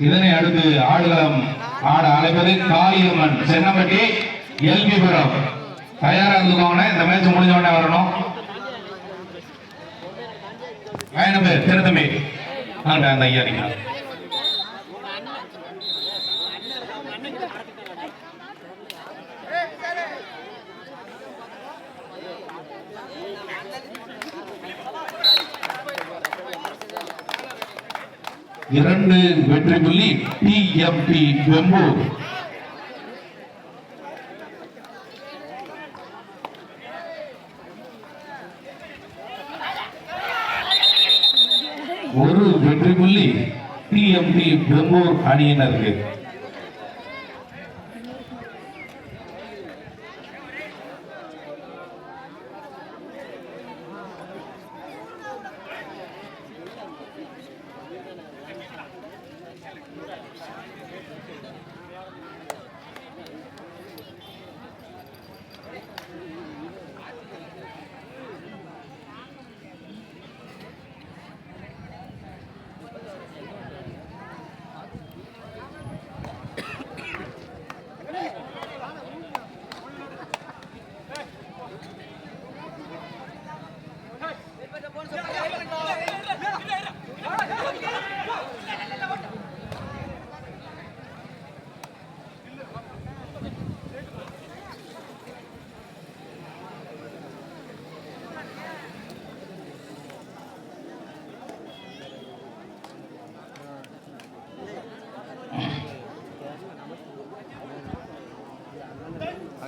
இதனை அடுத்து ஆடுகளம் ஆட அழைப்பது காளியம்மன் சென்னம்பட்டி எல்பிபுரம் தயாரா இருந்துக்கோங்க இந்த மேட்ச் முடிஞ்ச உடனே வரணும். ஆயிரம் பேர்? திருத்தம்பி அந்த ஐயா நிற்கிறார் இரண்டு வெற்றி புள்ளி டிஎம்டி வெம்பூர் ஒரு வெற்றி புள்ளி டிஎம்டி வெம்பூர் அணியினருக்கு.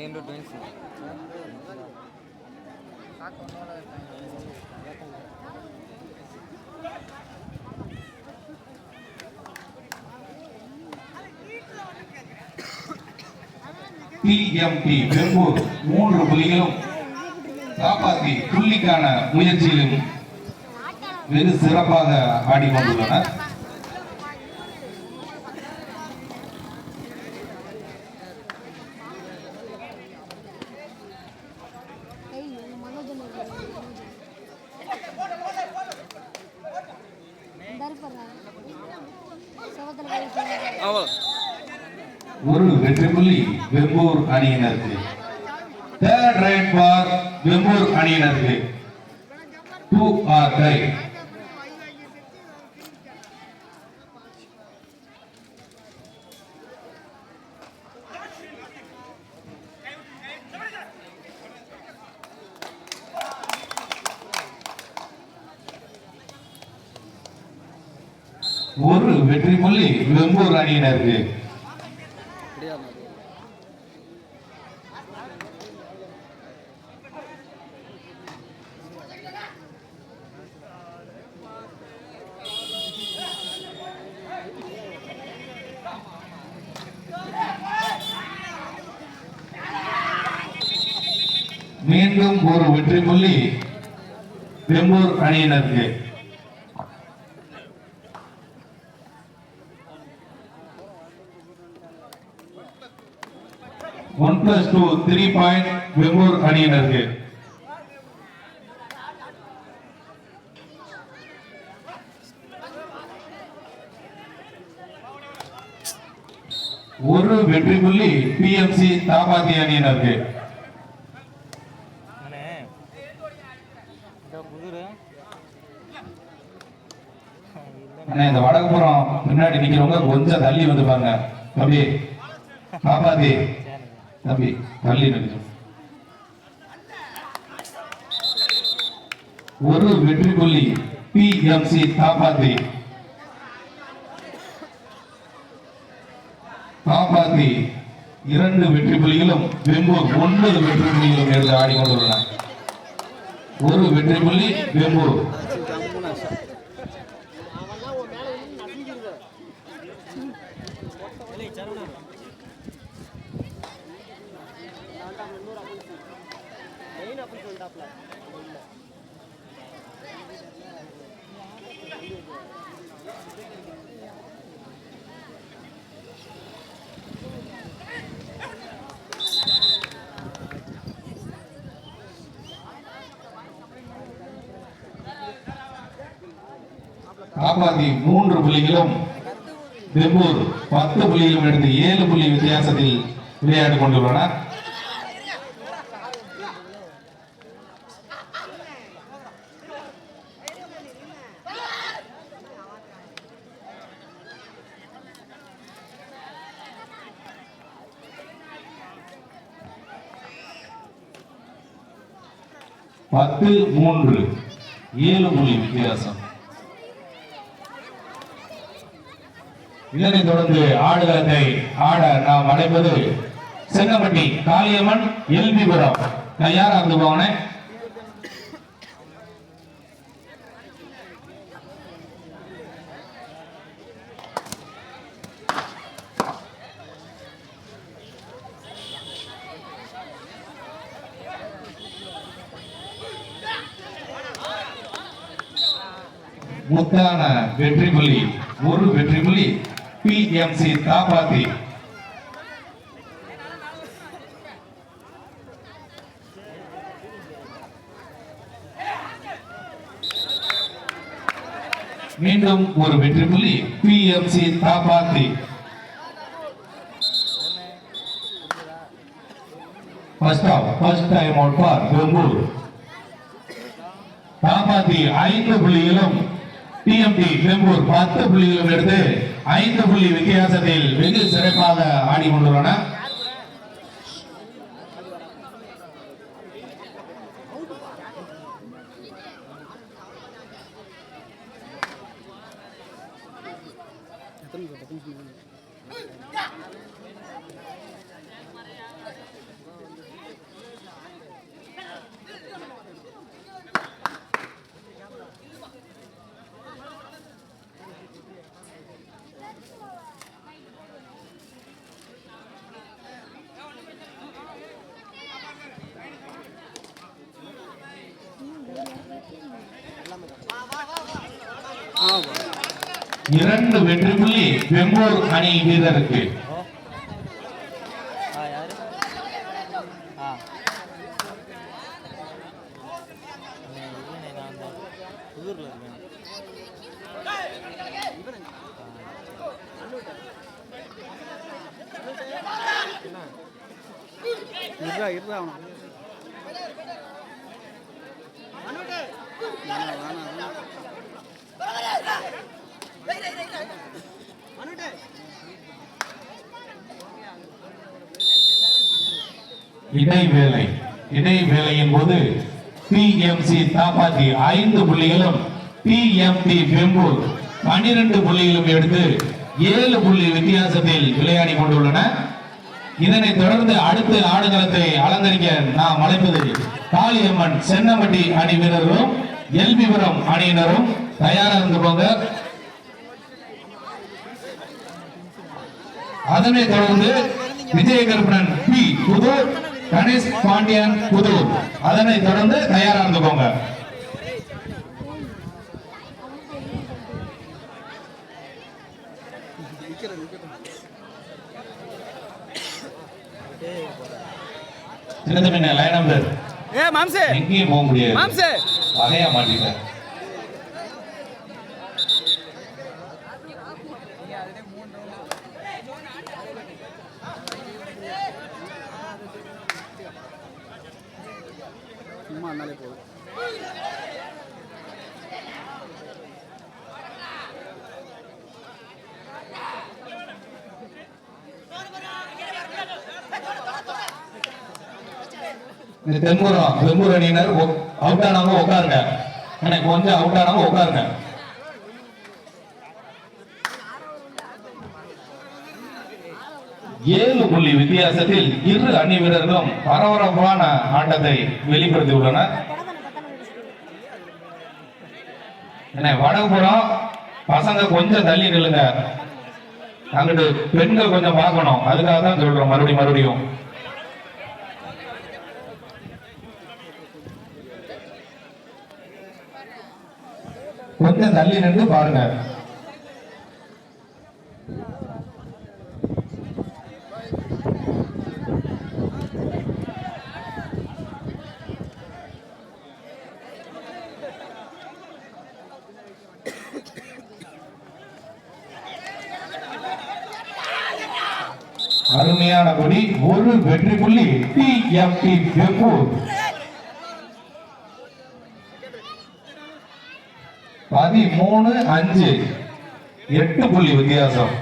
ஐநூறு ட்வின்ஸ் டிஎம்டி வெம்பூர் மூன்று புள்ளிகளும் காப்பாற்றி புள்ளிக்கான முயற்சியிலும் வெகு சிறப்பாக ஆடிக்கொண்டுள்ளனர் வெம்பூர் அணியினருக்கு. தேர்ட் ரைட் பார் வெம்பூர் அணியினருக்கு. டூ ஆர் டை ஒரு வெற்றி புள்ளி வெம்பூர் அணியினருக்கு. மீண்டும் ஒரு வெற்றி புள்ளி வெம்பூர் அணியினருக்கு. One plus two three point Vembur அணியினருக்கு. ஒரு வெற்றி புள்ளி பிஎம்சி தாபாதி அணியினருக்கு. பின்னாடி நிக்கிறவங்க கொஞ்சம் தள்ளி வந்து பாருங்க தம்பி காப்பாத்தி தம்பி தள்ளி நிற்கும் ஒரு வெற்றி புள்ளி பிஎம்சி காப்பாத்தி காப்பாத்தி இரண்டு வெற்றி புள்ளிகளும் வெம்பூர் ஒன்பது வெற்றி புள்ளிகளும் எடுத்து ஆடிக்கொண்டுள்ளன ஒரு வெற்றி புள்ளி வெம்பூர் எதிர்த்தாப்புல மூன்று புள்ளிகளும் திரும்பூர் பத்து புள்ளிகளும் எடுத்து ஏழு புள்ளி வித்தியாசத்தில் விளையாட்டு கொண்டுள்ளனர். பத்து மூன்று. ஏழு புள்ளி வித்தியாசம். இதனைத் தொடர்ந்து ஆடுகளத்தை ஆட நாம் அடைப்பது செங்கப்பட்டி காளியம்மன் எல்பிபுரம். தயாரா இருந்து போனே ஒரு வெற்றி புள்ளி ஒரு வெற்றி புள்ளி பிஎம்சி தாப்பாத்தி மீண்டும் ஒரு வெற்றி புள்ளி PMC Thappathi first half first time out for Vembur Kappathi ஐந்து புள்ளிகளும் டிஎம்டி வெம்பூர் பத்து புள்ளிகளும் எடுத்து ஐந்து புள்ளி வித்தியாசத்தில் வெகு சிறப்பாக ஆடி கொண்டுள்ளன இரண்டு வெற்றி புள்ளி பெங்களூர் அணி வீரருக்கு. இருந்தா இருந்தா ஆ இடைவேளை இடைவேளையின் போது பிஎம்சி தாப்பாத்தி ஐந்து புள்ளிகளும் பிஎம்பி பெம்பூர் பனிரெண்டு புள்ளிகளும் எடுத்து ஏழு புள்ளி வித்தியாசத்தில் விளையாடி கொண்டுள்ளன. இதனைத் தொடர்ந்து அடுத்து ஆடுகளத்தை அலங்கரிக்க நாம் அழைப்பது காளியம்மன் சென்னமட்டி அணி வீரர்களும் எல்பிபுரம் அணியினரும் தயாராக இருந்து போங்க. அதனைத் தொடர்ந்து விஜயகருப்பணன் பி புதூர் கணேஷ் பாண்டியன் புதூர் அதனைத் தொடர்ந்து தயாரா இருந்துக்கோங்க லைன் நம்பர் ஏ மாம்சே. எங்கேயும் போக முடியாது. மாம்சே. வகையா மாட்டிட்டேன். சும்மா இருந்தாலே போதும். இந்த தென்முறம் அணியினர் அவுட் ஆனவங்க உட்காருங்க. எனக்கு கொஞ்சம் அவுட் ஆனவங்க உட்காருங்க. ஏழு புள்ளி வித்தியாசத்தில் இரு அணி வீரர்களும் பரபரப்பான ஆட்டத்தை வெளிப்படுத்தியுள்ளனர். என்ன வடகுப்புறம் பசங்க கொஞ்சம் தள்ளி நில்லுங்க. அங்கிட்டு பெண்கள் கொஞ்சம் பார்க்கணும். அதுக்காக தான் சொல்றோம் மறுபடியும் மறுபடியும். கொஞ்சம் தள்ளி நின்று பாருங்க. அருமையான கொடி ஒரு வெற்றி புள்ளி. டி எம் டி வெப்பூர் பதிமூணு அஞ்சு. எட்டு புள்ளி வித்தியாசம்.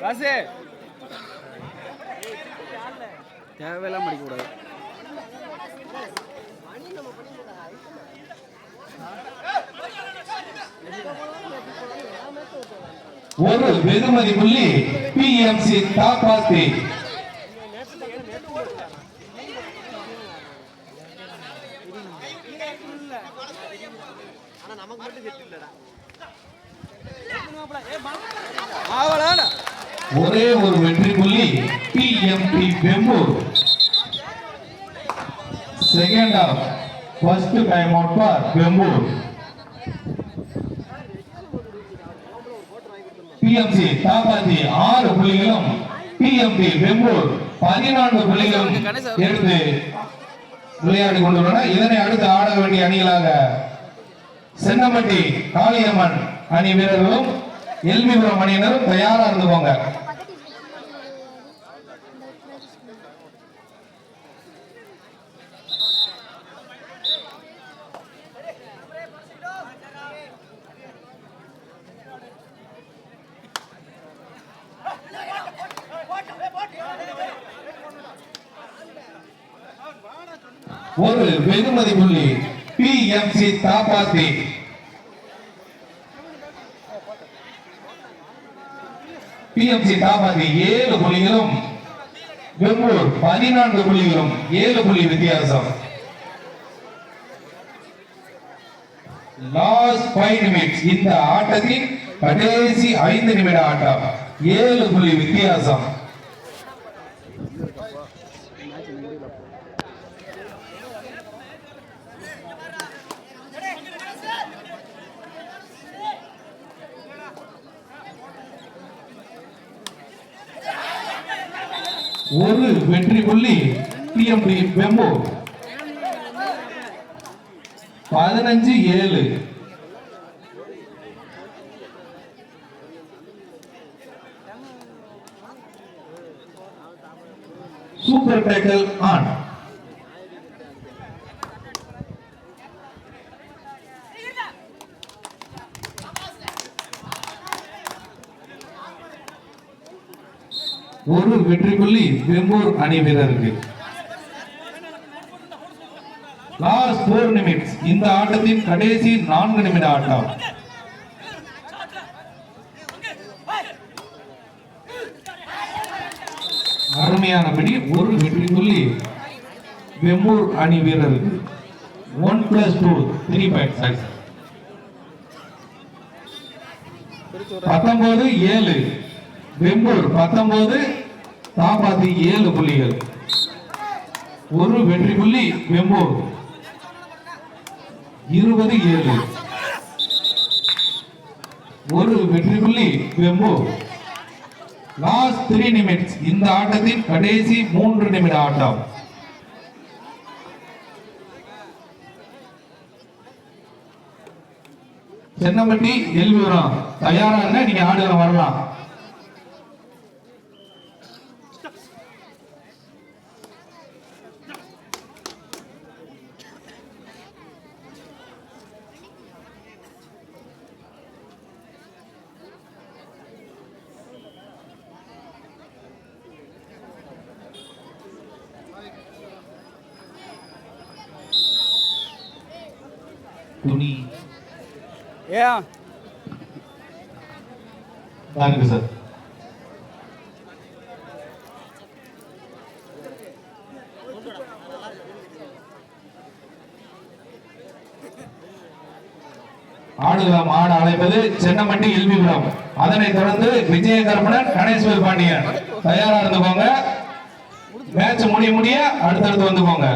ராசே தேவையெல்லாம் படிக்கக்கூடாது. ஒரு வெகுமதி புள்ளி பி எம் சி தாப்பாத்தி ஆவலாடா ஒரே ஒரு வெற்றி புள்ளி P M D Pembur second half first time out for Pembur PMC Thappathi ஆறு புள்ளிகளும் பிஎம்பி பெம்பூர் பதினான்கு புள்ளிகளும் எடுத்து விளையாடி கொண்டுள்ளன இதனை அடுத்து ஆட வேண்டிய அணிகளாக சென்னம்பட்டி காளியம்மன் அணி வீரர்களும் எல்பிபுரம் அணியினரும் தயாரா இருந்துவாங்க ஒரு வெகுமதி புள்ளி. PMC Thappathi PMC Thappathi. ஏழு புள்ளிகளும் வெம்பூர் பதினான்கு புள்ளிகளும் ஏழு புள்ளி வித்தியாசம். லாஸ்ட் ஃபைவ் நிமிட்ஸ் இந்த ஆட்டத்தின் கடைசி ஐந்து நிமிட ஆட்டம். ஏழு புள்ளி வித்தியாசம். ஒரு வெற்றி புள்ளி டிஎம்டி பெம்போ பதினஞ்சு ஏழு. சூப்பர் டேக்கல் ஆன் ஒரு வெற்றி புள்ளி வெம்பூர் அணி வீரருக்கு. லாஸ்ட் போர் நிமிட்ஸ் இந்த ஆட்டத்தின் கடைசி நான்கு நிமிட ஆட்டம். அருமையானபடி ஒரு வெற்றி புள்ளி வெம்மூர் அணி வீரருக்கு. One plus two three point six பத்தொன்பது ஏழு. வெம்பூர் பத்தொன்பது தாபாத்தி ஏழு புள்ளிகள். ஒரு வெற்றி புள்ளி வெம்பூர். இருபது ஏழு. ஒரு வெற்றி புள்ளி வெம்பூர். லாஸ்ட் த்ரீ நிமிட்ஸ் இந்த ஆட்டத்தின் கடைசி மூன்று நிமிட ஆட்டம். சென்னம்பட்டி எல்விவரம் தயாரா இருந்தா நீங்க ஆடுகள வரலாம். துணி. ஏன் தேங்க்யூ சார் ஆடுகளம் ஆட அழைப்பது சென்னமட்டி எல்விபுரம் அதனைத் தொடர்ந்து விஜயகர்மணன் கணேஸ்வர் பாண்டியன். தயாரா இருந்துக்கோங்க மேட்ச் முடிய முடிய அடுத்தடுத்து வந்துக்கோங்க